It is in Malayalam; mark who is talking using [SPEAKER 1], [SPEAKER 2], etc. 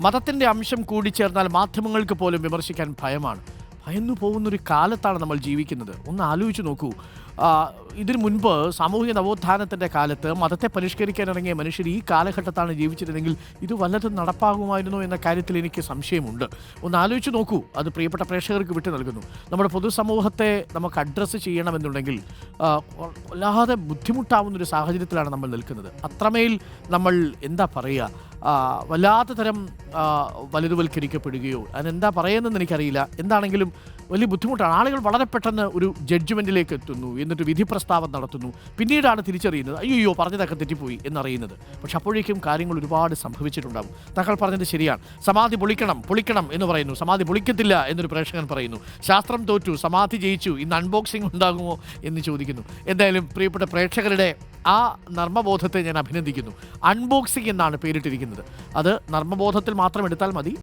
[SPEAKER 1] മതത്തിന്റെ അംശം കൂടിച്ചേർന്നാൽ മാധ്യമങ്ങൾക്ക് പോലും വിമർശിക്കാൻ ഭയമാണ്. ഭയന്നു പോകുന്നൊരു കാലത്താണ് നമ്മൾ ജീവിക്കുന്നത്. ഒന്ന് ആലോചിച്ച് നോക്കൂ. ഇതിനു മുൻപ് സാമൂഹിക നവോത്ഥാനത്തിന്റെ കാലത്ത് മതത്തെ പരിഷ്കരിക്കാൻ ഇറങ്ങിയ മനുഷ്യർ ഈ കാലഘട്ടത്താണ് ജീവിച്ചിരുന്നെങ്കിൽ ഇത് വല്ലതും നടപ്പാകുമായിരുന്നു എന്ന കാര്യത്തിൽ എനിക്ക് സംശയമുണ്ട്. ഒന്ന് ആലോചിച്ച് നോക്കൂ. അത് പ്രിയപ്പെട്ട പ്രേക്ഷകർക്ക് വിട്ടു നൽകുന്നു. നമ്മുടെ പൊതുസമൂഹത്തെ നമുക്ക് അഡ്രസ്സ് ചെയ്യണമെന്നുണ്ടെങ്കിൽ വല്ലാതെ ബുദ്ധിമുട്ടാവുന്ന ഒരു സാഹചര്യത്തിലാണ് നമ്മൾ നിൽക്കുന്നത്. അത്രമേൽ നമ്മൾ എന്താ പറയുക വല്ലാത്ത തരം വലുതുവൽക്കരിക്കപ്പെടുകയോ അതിനെന്താ പറയുന്നതെന്ന് എനിക്കറിയില്ല. എന്താണെങ്കിലും വലിയ ബുദ്ധിമുട്ടാണ്. ആളുകൾ വളരെ പെട്ടെന്ന് ഒരു ജഡ്ജ്മെന്റിലേക്ക് എത്തുന്നു എന്നിട്ട് വിധി പ്രസ്താവം നടത്തുന്നു. പിന്നീടാണ് തിരിച്ചറിയുന്നത് അയ്യോ പറഞ്ഞതൊക്കെ തെറ്റിപ്പോയി എന്നറിയുന്നത്. പക്ഷെ അപ്പോഴേക്കും കാര്യങ്ങൾ ഒരുപാട് സംഭവിച്ചിട്ടുണ്ടാകും. താങ്കൾ പറഞ്ഞത് ശരിയാണ്. സമാധി പൊളിക്കണം പൊളിക്കണം എന്ന് പറയുന്നു. സമാധി പൊളിക്കത്തില്ല എന്നൊരു പ്രേക്ഷകൻ പറയുന്നു. ശാസ്ത്രം തോറ്റു സമാധി ജയിച്ചു ഇന്ന് അൺബോക്സിംഗ് ഉണ്ടാകുമോ എന്ന് ചോദിക്കുന്നു. എന്തായാലും പ്രിയപ്പെട്ട പ്രേക്ഷകരുടെ ആ നർമ്മബോധത്തെ ഞാൻ അഭിനന്ദിക്കുന്നു. അൺബോക്സിംഗ് എന്നാണ് പേരിട്ടിരിക്കുന്നത്. അത് നർമ്മബോധത്തിൽ മാത്രം എടുത്താൽ മതി.